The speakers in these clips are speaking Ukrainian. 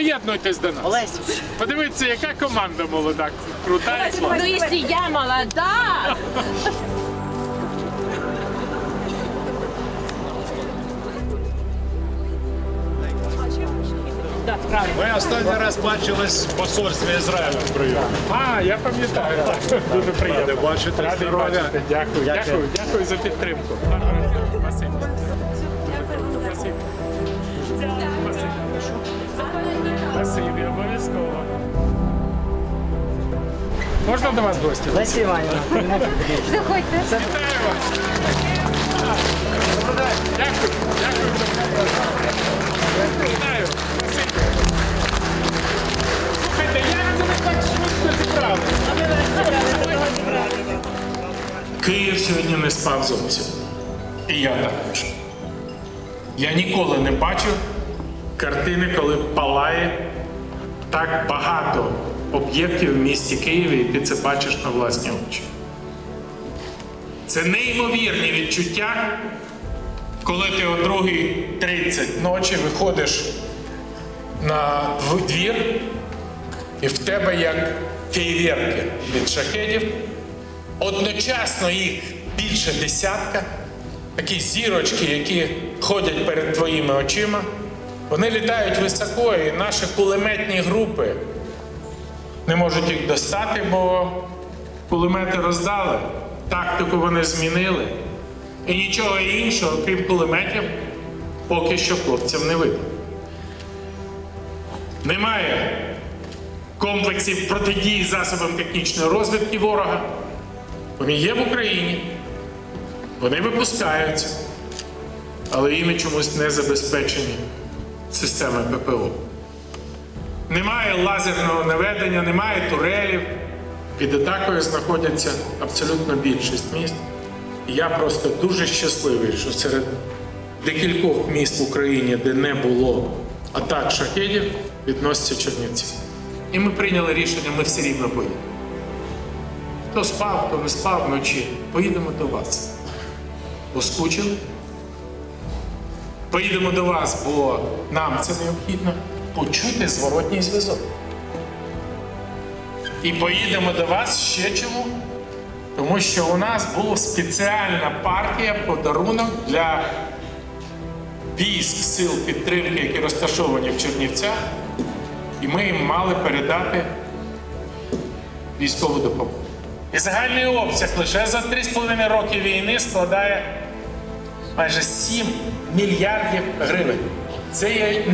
Приєднуйтесь до нас. Олесь. Подивіться, яка команда молода, крута і класна. Ну, если я молода, Ми останній раз бачились в посольстві Ізраїля в прийомі. А, я пам'ятаю. Дуже приємно. Радий бачити. Здоров'я. Дякую, дякую, дякую за підтримку. Спасибо. Можна до вас в гості? Леся Іванівна. заходьте. Вітаю вас. Дякую, дякую. Вітаю. Спасибо. Слухайте, як це ви так швидко зібрали? Київ сьогодні не спав зовсім. І я також. Я ніколи не бачив картини, коли палає так багато об'єктів в місті Києві, і ти це бачиш на власні очі. Це неймовірні відчуття, коли ти о 2.30 ночі виходиш на двір, і в тебе як фейверки від шахедів. Одночасно їх більше десятка, такі зірочки, які ходять перед твоїми очима. Вони літають високо, і наші кулеметні групи не можуть їх достати, бо кулемети роздали, тактику вони змінили. І нічого іншого, крім кулеметів, поки що хлопцям не видно. Немає комплексів протидії засобам технічної розвідки ворога. Вони є в Україні, вони випускаються, але іми чомусь не забезпечені системи ППО. Немає лазерного наведення, немає турелів. Під атакою знаходяться абсолютно більшість міст. І я просто дуже щасливий, що серед декількох міст в Україні, де не було атак шахедів, відносяться Чернівці. І ми прийняли рішення, ми все рівно поїдемо. Хто спав, хто не спав вночі, поїдемо до вас. Бо скучили. Поїдемо до вас, бо нам це необхідно почути зворотній зв'язок. І поїдемо до вас ще чому? Тому що у нас була спеціальна партія подарунок для військ сил підтримки, які розташовані в Чернівцях, і ми їм мали передати військову допомогу. І загальний обсяг лише за 3,5 роки війни складає майже 7 мільярдів гривень. Це є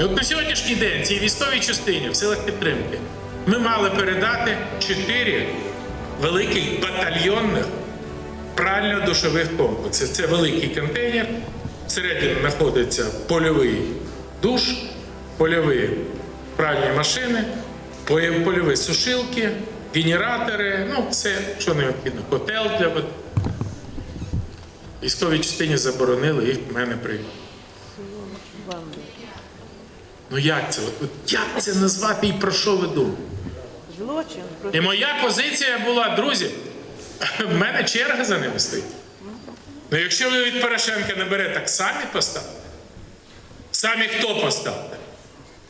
І от на сьогоднішній день цій військовій частині в силах підтримки ми мали передати 4 великих батальйонних прально-душових комплекси. Це великий контейнер, всередині знаходиться польовий душ, польові пральні машини, польові сушилки, генератори, ну все, що необхідно, котел для вод- Військовій частині заборонили, їх в мене прийняли. Ну як це? От, як це назвати і про що ви думаєте? Злочин. І моя позиція була, друзі, в мене черга за ними стоїть. Ну якщо ви від Порошенка не берете, так самі поставте. Самі хто поставте?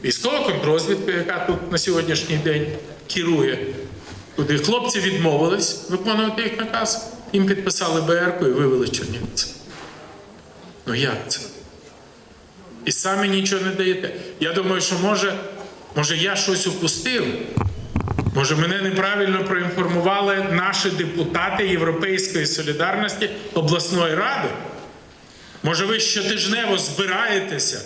Військова контрозвідка, яка тут на сьогоднішній день керує, куди хлопці відмовились виконувати їх наказ, їм підписали БРК і вивели Чернівці. Ну як це? І самі нічого не даєте. Я думаю, що може, може я щось упустив. Може, мене неправильно проінформували наші депутати Європейської солідарності обласної ради? Може, ви щотижнево збираєтеся,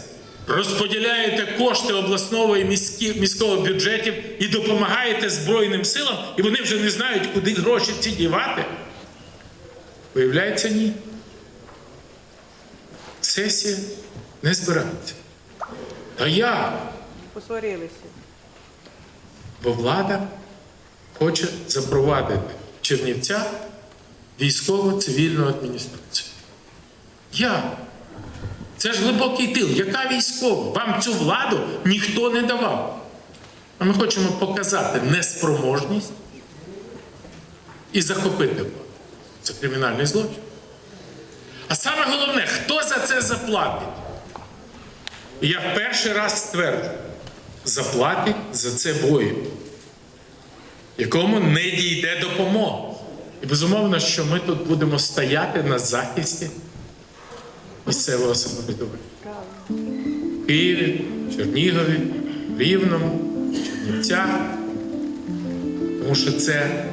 розподіляєте кошти обласного і міського бюджетів і допомагаєте Збройним силам, і вони вже не знають, куди гроші ці дівати? Виявляється, ні. Сесія не збирається. Та я, Посварилися. бо влада хоче запровадити в Чернівцях військово-цивільну адміністрацію. Я. Це ж глибокий тил. Яка військова? Вам цю владу ніхто не давав. А ми хочемо показати неспроможність і захопити владу. Це кримінальний злочин. А саме головне, хто за це заплатить? Я в перший раз стверджую, заплатить за це воїн, якому не дійде допомога. І безумовно, що ми тут будемо стояти на захисті місцевого самоврядування. В Києві, Чернігові, Рівному, Чернівцях. Тому що це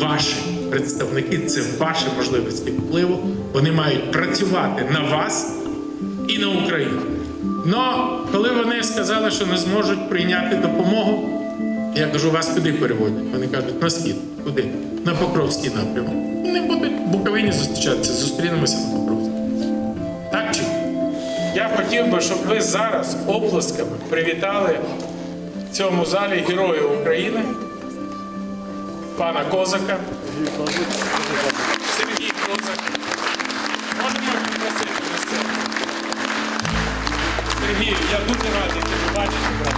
ваші представники, це ваші можливості впливу. Вони мають працювати на вас і на Україну. Но коли вони сказали, що не зможуть прийняти допомогу, я кажу, вас куди переводять? Вони кажуть, на схід. Куди? На Покровський напрямок. Вони будуть в Буковині зустрічатися, зустрінемося на Покровській. Так чи? Я хотів би, щоб ви зараз оплесками привітали в цьому залі Героя України, пана Козака. Сергій Козак. Можемо попросити на сцену? Сергій, я дуже радий тебе бачити, брат.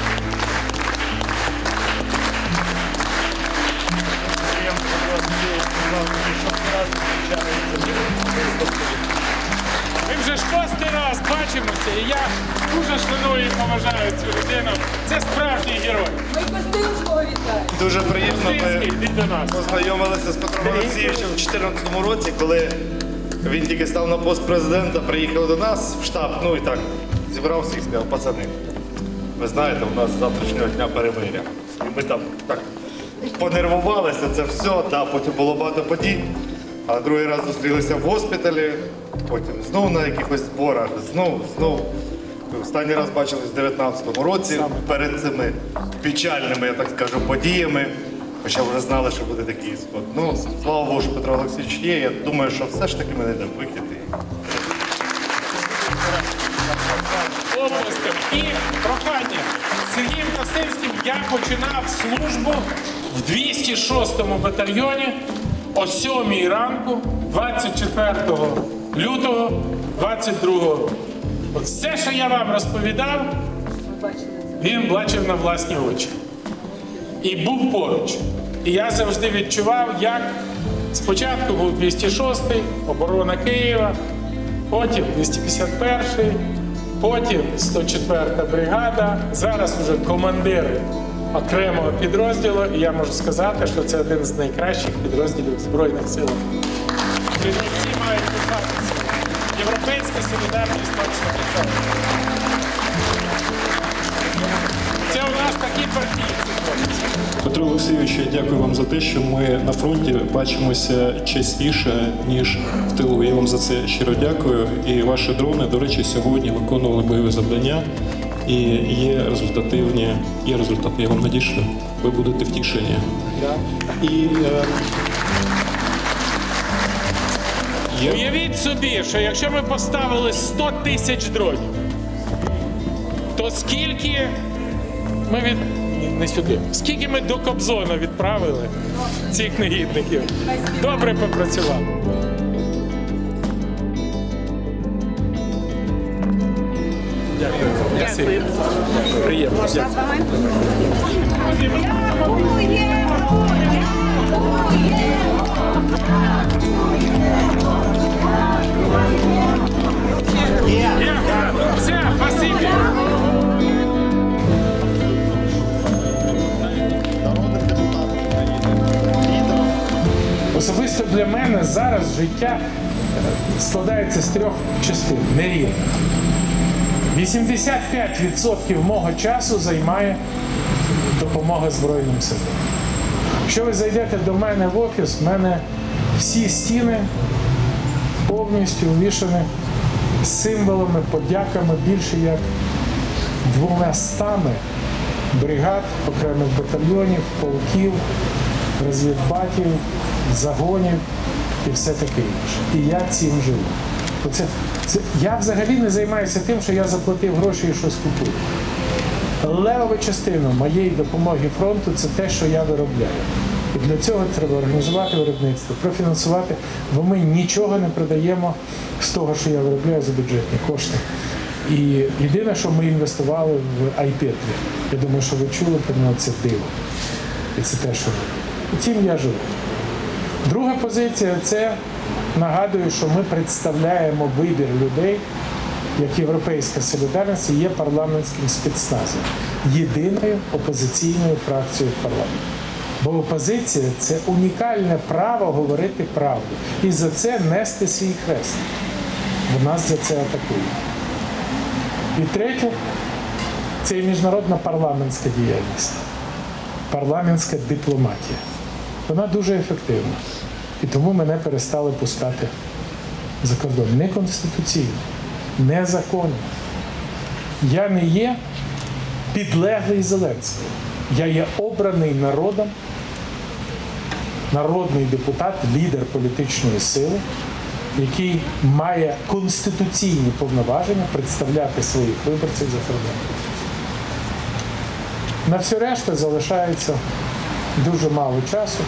Ми вже шостий раз бачимося, і я дуже шаную і поважаю цю людину. Це справжній герой. Ми Костинського вітаємо. Дуже приємно. Костинський, Ми йди до нас. познайомилися з Петром Олексійовичем у 2014 році, коли він тільки став на пост президента, приїхав до нас в штаб, ну і так, зібрав всіх, сказав, пацани, ви знаєте, у нас з завтрашнього дня перемиря. І ми там так понервувалися, це все, та, потім було багато подій. А другий раз зустрілися в госпіталі, потім знов на якихось зборах, знов, знов. Останній раз бачились в 19-му році перед цими печальними, я так скажу, подіями. Хоча вже знали, що буде такий ісход. Ну, слава Богу, що Петро Олексійович є. Я думаю, що все ж таки ми знайдемо вихід. І І прохання. Сергієм Костинським я починав службу в 206-му батальйоні о 7 ранку, 24 лютого 22 року. От все, що я вам розповідав, він бачив на власні очі. І був поруч. І я завжди відчував, як спочатку був 206-й, оборона Києва, потім 251-й, потім 104-та бригада, зараз вже командир окремого підрозділу, і я можу сказати, що це один з найкращих підрозділів Збройних сил. Чернівці мають писатися. Європейська солідарність точно писати. Це у нас такі партійці. Петро Олексійович, я дякую вам за те, що ми на фронті бачимося частіше ніж в тилу. Я вам за це щиро дякую. І ваші дрони, до речі, сьогодні виконували бойові завдання. І є результативні, є результати. Я вам надішлю. Ви будете втішені. І е, є Уявіть собі, що якщо ми поставили 100 тисяч дронів, то скільки ми від. Не сюди. Скільки ми до Кобзона відправили цих негідників? Добре попрацювали. Дякую. Дякую. Приємно. Дякую. Все, спасибі. Особисто для мене зараз життя е, складається з трьох частин нерівно. 85% мого часу займає допомога Збройним силам. Якщо ви зайдете до мене в офіс, в мене всі стіни повністю увішані символами, подяками більше як двома стами бригад, окремих батальйонів, полків, розвідбатів, загонів і все таке інше. І я цим живу. Оце, це, я взагалі не займаюся тим, що я заплатив гроші і щось купую. Левова частина моєї допомоги фронту це те, що я виробляю. І для цього треба організувати виробництво, профінансувати, бо ми нічого не продаємо з того, що я виробляю за бюджетні кошти. І єдине, що ми інвестували в iPad. Я думаю, що ви чули про це диво. І це те, що і цим я живу. Друга позиція це нагадую, що ми представляємо вибір людей, як Європейська солідарність є парламентським спецназом, єдиною опозиційною фракцією в парламенті. Бо опозиція це унікальне право говорити правду і за це нести свій хрест. Бо нас за це атакують. І третє це міжнародна парламентська діяльність, парламентська дипломатія. Вона дуже ефективна. І тому мене перестали пускати за кордон. Неконституційно, незаконно. Я не є підлеглий Зеленського. Я є обраний народом, народний депутат, лідер політичної сили, який має конституційні повноваження представляти своїх виборців за кордоном. На всю решту залишається дуже мало часу.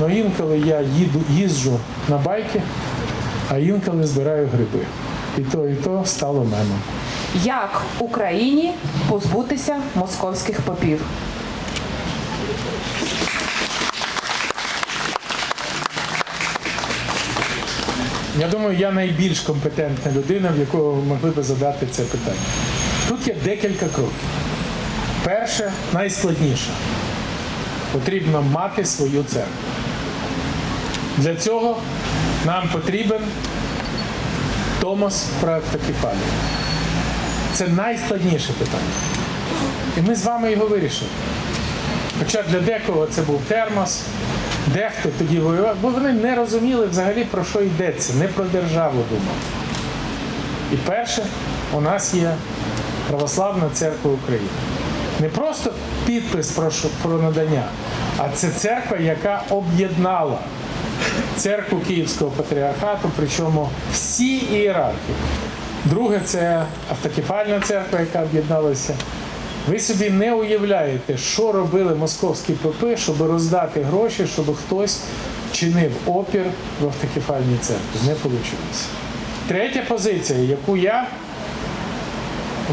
Але інколи я їду, їжджу на байки, а інколи збираю гриби. І то, і то стало мемом. Як Україні позбутися московських попів? Я думаю, я найбільш компетентна людина, в якого ви могли би задати це питання. Тут є декілька кроків. Перше, найскладніше. Потрібно мати свою церкву. Для цього нам потрібен Томос про. Це найскладніше питання. І ми з вами його вирішили. Хоча для декого це був термос, дехто тоді воював, бо вони не розуміли взагалі про що йдеться, не про державу думали. І перше, у нас є Православна церква України. Не просто підпис про, про надання, а це церква, яка об'єднала церкву Київського патріархату, причому всі ієрархи. Друге, це автокефальна церква, яка об'єдналася. Ви собі не уявляєте, що робили московські попи, щоб роздати гроші, щоб хтось чинив опір в автокефальній церкві. Не вийшло. Третя позиція, яку я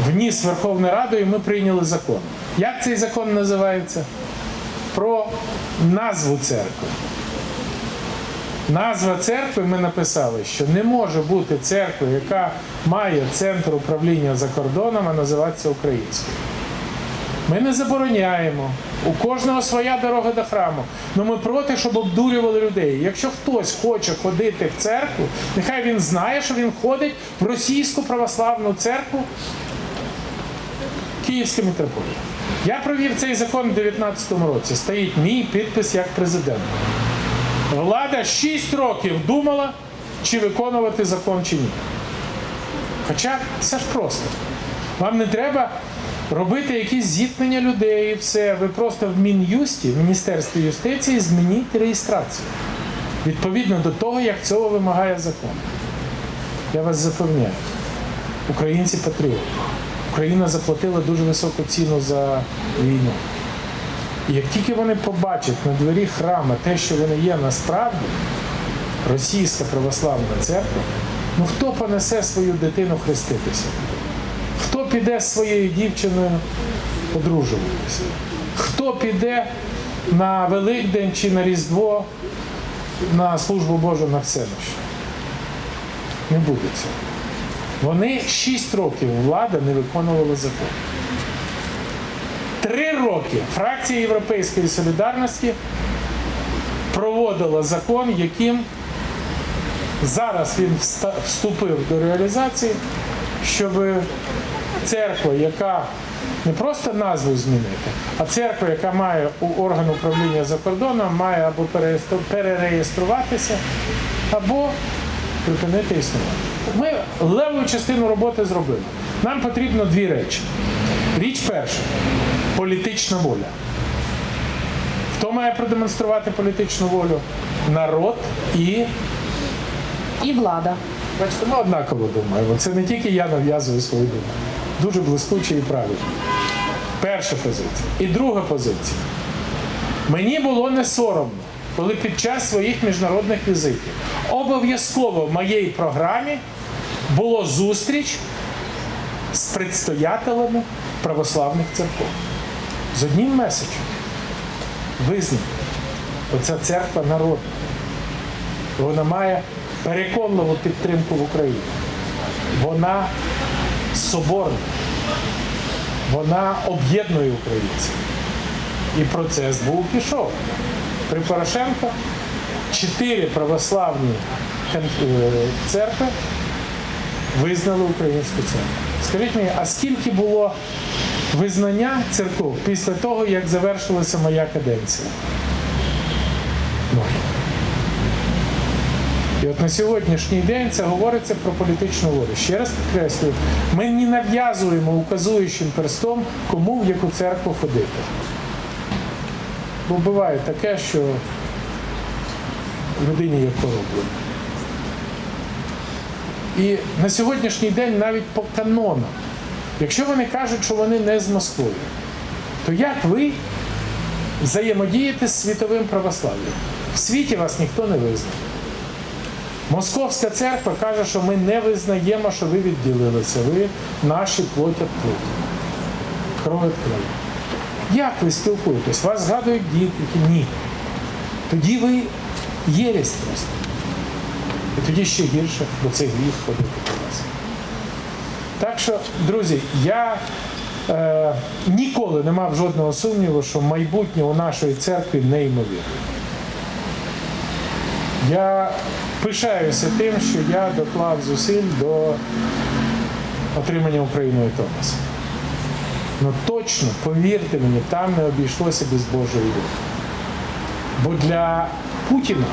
вніс в Верховну Раду, і ми прийняли закон. Як цей закон називається? Про назву церкви. Назва церкви ми написали, що не може бути церкви, яка має центр управління за кордоном, а називатися українською. Ми не забороняємо. У кожного своя дорога до храму. Але ми проти, щоб обдурювали людей. Якщо хтось хоче ходити в церкву, нехай він знає, що він ходить в російську православну церкву Київська митрополія. Я провів цей закон у 2019 році. Стоїть мій підпис як президент. Влада 6 років думала, чи виконувати закон чи ні. Хоча це ж просто. Вам не треба робити якісь зіткнення людей і все. Ви просто в Мін'юсті, в Міністерстві юстиції, змініть реєстрацію. Відповідно до того, як цього вимагає закон. Я вас запевняю, українці патріоти. Україна заплатила дуже високу ціну за війну. Як тільки вони побачать на дворі храма те, що вони є насправді, російська православна церква, ну хто понесе свою дитину хреститися? Хто піде з своєю дівчиною одружуватися? Хто піде на Великдень чи на Різдво на службу Божу на всенощі? Не буде цього. Вони 6 років влада не виконувала закон. Три роки фракція Європейської солідарності проводила закон, яким зараз він вступив до реалізації, щоб церква, яка не просто назву змінити, а церква, яка має у орган управління за кордоном, має або перереєструватися, або припинити існувати. Ми леву частину роботи зробили. Нам потрібно дві речі. Річ перша політична воля. Хто має продемонструвати політичну волю? Народ і І влада. Бачите, ми однаково думаємо. Це не тільки я нав'язую свою думку. Дуже блискуче і правильно. Перша позиція. І друга позиція. Мені було не соромно, коли під час своїх міжнародних візитів обов'язково в моїй програмі було зустріч з предстоятелями православних церков. З одним меседжем. Визнати. Оця церква народна. Вона має переконливу підтримку в Україні. Вона соборна. Вона об'єднує українців. І процес був пішов. При Порошенко чотири православні е, церкви визнали українську церкву. Скажіть мені, а скільки було визнання церков після того, як завершилася моя каденція? Нуль. І от на сьогоднішній день це говориться про політичну волю. Ще раз підкреслюю, ми не нав'язуємо указуючим перстом, кому в яку церкву ходити. Бо буває таке, що людині є пороблено. І на сьогоднішній день навіть по канонам, якщо вони кажуть, що вони не з Москвою, то як ви взаємодієте з світовим православ'ям? В світі вас ніхто не визнає. Московська церква каже, що ми не визнаємо, що ви відділилися. Ви наші плоть від плоті. Кров від крові. Як ви спілкуєтесь? Вас згадують діти? Ні. Тоді ви єресь просто. І тоді ще гірше, бо це гріх ходити до вас. Так що, друзі, я е, ніколи не мав жодного сумніву, що майбутнє у нашої церкви неймовірне. Я пишаюся тим, що я доклав зусиль до отримання Україною Томаса. Ну точно, повірте мені, там не обійшлося без Божої волі. Бо для Путіна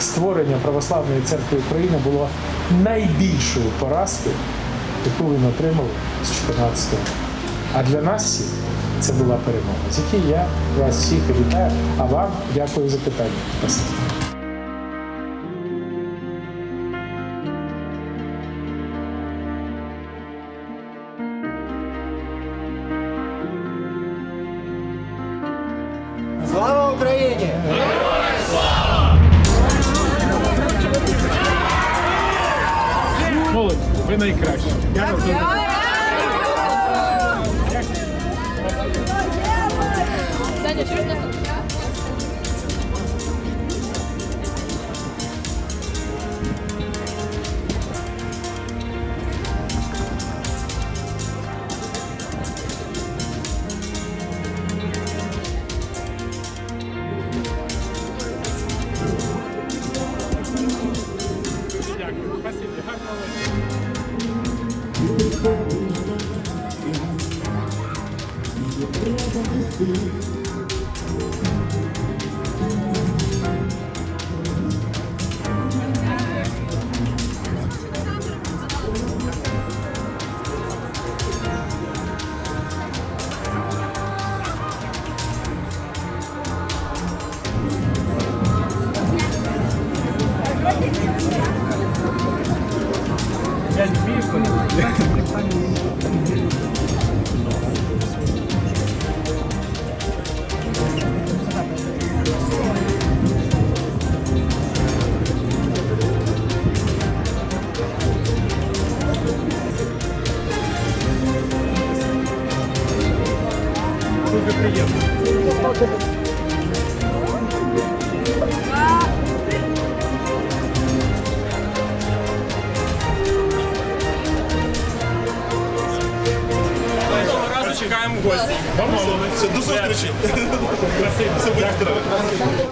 створення Православної церкви України було найбільшою поразкою, яку він отримав з 14 року. А для нас всіх це була перемога, з якій я вас всіх вітаю, а вам дякую за питання. Слава Україні! Ви найкращі. Я вас дуже дякую. Спасибі. Гарного вечора. Дуже